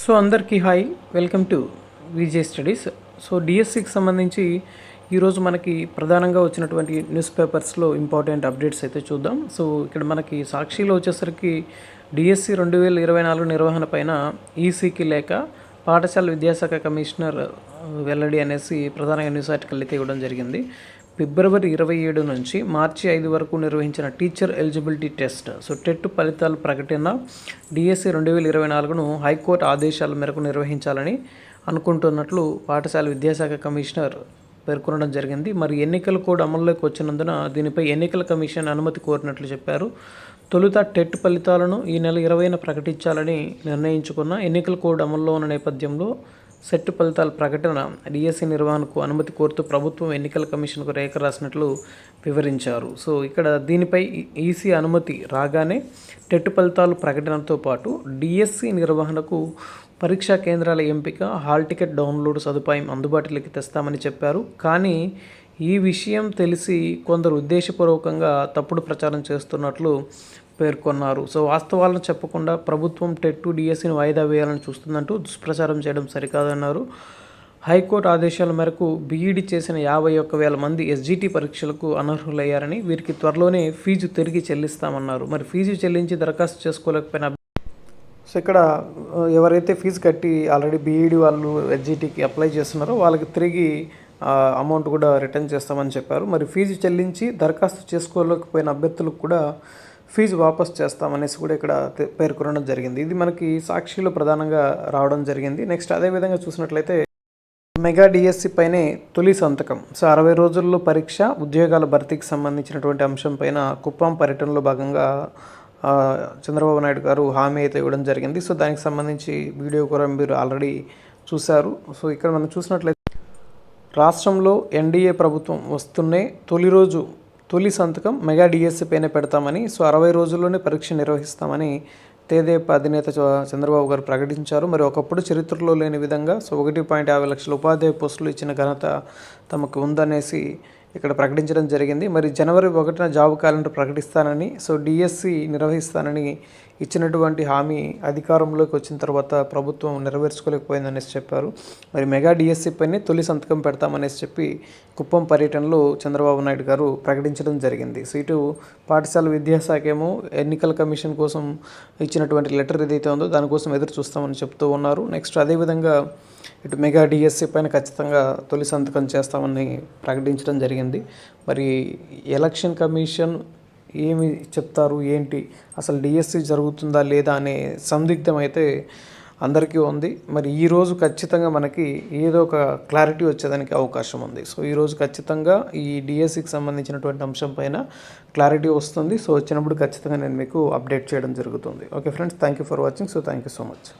So అందరికీ hi welcome to VJ studies so డిఎస్సికి సంబంధించి ఈరోజు మనకి ప్రధానంగా వచ్చినటువంటి న్యూస్ పేపర్స్లో ఇంపార్టెంట్ అప్డేట్స్ అయితే చూద్దాం. సో ఇక్కడ మనకి సాక్షిలో వచ్చేసరికి డిఎస్సి రెండు వేల ఇరవై నాలుగు నిర్వహణ పైన ఈసీకి లేక పాఠశాల విద్యాశాఖ కమిషనర్ వెల్లడి అనేసి ప్రధానంగా న్యూస్ ఆర్టికల్ అయితే ఇవ్వడం జరిగింది. ఫిబ్రవరి ఇరవై ఏడు నుంచి మార్చి ఐదు వరకు నిర్వహించిన teacher eligibility test. So TET ఫలితాల ప్రకటన డిఎస్సి రెండు వేల ఇరవై నాలుగును హైకోర్టు ఆదేశాల మేరకు నిర్వహించాలని అనుకుంటున్నట్లు పాఠశాల విద్యాశాఖ కమిషనర్ పేర్కొనడం జరిగింది. మరి ఎన్నికల కోడ్ అమల్లోకి వచ్చినందున దీనిపై ఎన్నికల కమిషన్ అనుమతి కోరినట్లు చెప్పారు. తొలుత టెట్ ఫలితాలను ఈ నెల ఇరవైన ప్రకటించాలని నిర్ణయించుకున్న ఎన్నికల కోడ్ అమల్లో ఉన్న నేపథ్యంలో సెట్ ఫలితాల ప్రకటన డిఎస్సి నిర్వహణకు అనుమతి కోరుతూ ప్రభుత్వం ఎన్నికల కమిషన్కు రేఖ రాసినట్లు వివరించారు. సో ఇక్కడ దీనిపై ఈసీ అనుమతి రాగానే టెట్ ఫలితాలు ప్రకటనతో పాటు డిఎస్సి నిర్వహణకు పరీక్షా కేంద్రాల ఎంపిక హాల్ టికెట్ డౌన్లోడ్ సదుపాయం అందుబాటులోకి తెస్తామని చెప్పారు. కానీ ఈ విషయం తెలిసి కొందరు ఉద్దేశపూర్వకంగా తప్పుడు ప్రచారం చేస్తున్నట్లు పేర్కొన్నారు. సో వాస్తవాలను చెప్పకుండా ప్రభుత్వం టెట్ డిఎస్సిని వాయిదా వేయాలని చూస్తుందంటూ దుష్ప్రచారం చేయడం సరికాదన్నారు. హైకోర్టు ఆదేశాల మేరకు బీఈడి చేసిన యాభై ఒక్క వేల మంది ఎస్జిటి పరీక్షలకు అనర్హులయ్యారని వీరికి త్వరలోనే ఫీజు తిరిగి చెల్లిస్తామన్నారు. మరి ఫీజు చెల్లించి దరఖాస్తు చేసుకోలేకపోయిన సో ఇక్కడ ఎవరైతే ఫీజు కట్టి ఆల్రెడీ బీఈడి వాళ్ళు ఎస్జిటికి అప్లై చేస్తున్నారో వాళ్ళకి తిరిగి అమౌంట్ కూడా రిటర్న్ చేస్తామని చెప్పారు. మరి ఫీజు చెల్లించి దరఖాస్తు చేసుకోలేకపోయిన అభ్యర్థులకు కూడా ఫీజు వాపస్ చేస్తామనేసి కూడా ఇక్కడ పేర్కొనడం జరిగింది. ఇది మనకి సాక్షిలో ప్రధానంగా రావడం జరిగింది. నెక్స్ట్ అదేవిధంగా చూసినట్లయితే మెగా డిఎస్సి పైనే తొలి సంతకం. సో అరవై రోజుల్లో పరీక్ష ఉద్యోగాల భర్తీకి సంబంధించినటువంటి అంశం పైన కుప్పం పర్యటనలో భాగంగా చంద్రబాబు నాయుడు గారు హామీ అయితే ఇవ్వడం జరిగింది. సో దానికి సంబంధించి వీడియో కూడా మీరు ఆల్రెడీ చూశారు. సో ఇక్కడ మనం చూసినట్లయితే రాష్ట్రంలో ఎన్డీఏ ప్రభుత్వం వస్తున్నే తొలి రోజు తొలి సంతకం మెగా డిఎస్సీ పైన పెడతామని సో అరవై రోజుల్లోనే పరీక్ష నిర్వహిస్తామని తేదేపా అధినేత చంద్రబాబు గారు ప్రకటించారు. మరి ఒకప్పుడు చరిత్రలో లేని విధంగా సో ఒకటి పాయింట్ యాభై లక్షల ఉపాధ్యాయ పోస్టులు ఇచ్చిన ఘనత తమకు ఉందనేసి ఇక్కడ ప్రకటించడం జరిగింది. మరి జనవరి ఒకటిన జాబ్ క్యాలెండర్ ప్రకటిస్తానని సో డిఎస్సి నిర్వహిస్తానని ఇచ్చినటువంటి హామీ అధికారంలోకి వచ్చిన తర్వాత ప్రభుత్వం నెరవేర్చుకోలేకపోయిందనేసి చెప్పారు. మరి మెగా డిఎస్సి పైనే తొలి సంతకం పెడతామనేసి చెప్పి కుప్పం పర్యటనలో చంద్రబాబు నాయుడు గారు ప్రకటించడం జరిగింది. సో ఇటు పాఠశాల విద్యాశాఖ ఏమో ఎన్నికల కమిషన్ కోసం ఇచ్చినటువంటి లెటర్ ఏదైతే ఉందో దానికోసం ఎదురు చూస్తామని చెప్తూ ఉన్నారు. నెక్స్ట్ అదేవిధంగా ఇటు మెగా డిఎస్సి పైన ఖచ్చితంగా తొలి సంతకం చేస్తామని ప్రకటించడం జరిగింది. మరి ఎలక్షన్ కమిషన్ ఏమి చెప్తారు? ఏంటి? అసలు డిఎస్సి జరుగుతుందా లేదా అనే సందిగ్ధం అయితే అందరికీ ఉంది. మరి ఈరోజు ఖచ్చితంగా మనకి ఏదో ఒక క్లారిటీ వచ్చేదానికి అవకాశం ఉంది. సో ఈరోజు ఖచ్చితంగా ఈ డిఎస్సికి సంబంధించినటువంటి అంశం పైన క్లారిటీ వస్తుంది. సో వచ్చినప్పుడు ఖచ్చితంగా నేను మీకు అప్డేట్ చేయడం జరుగుతుంది. Okay friends thank you for watching. So thank you so much.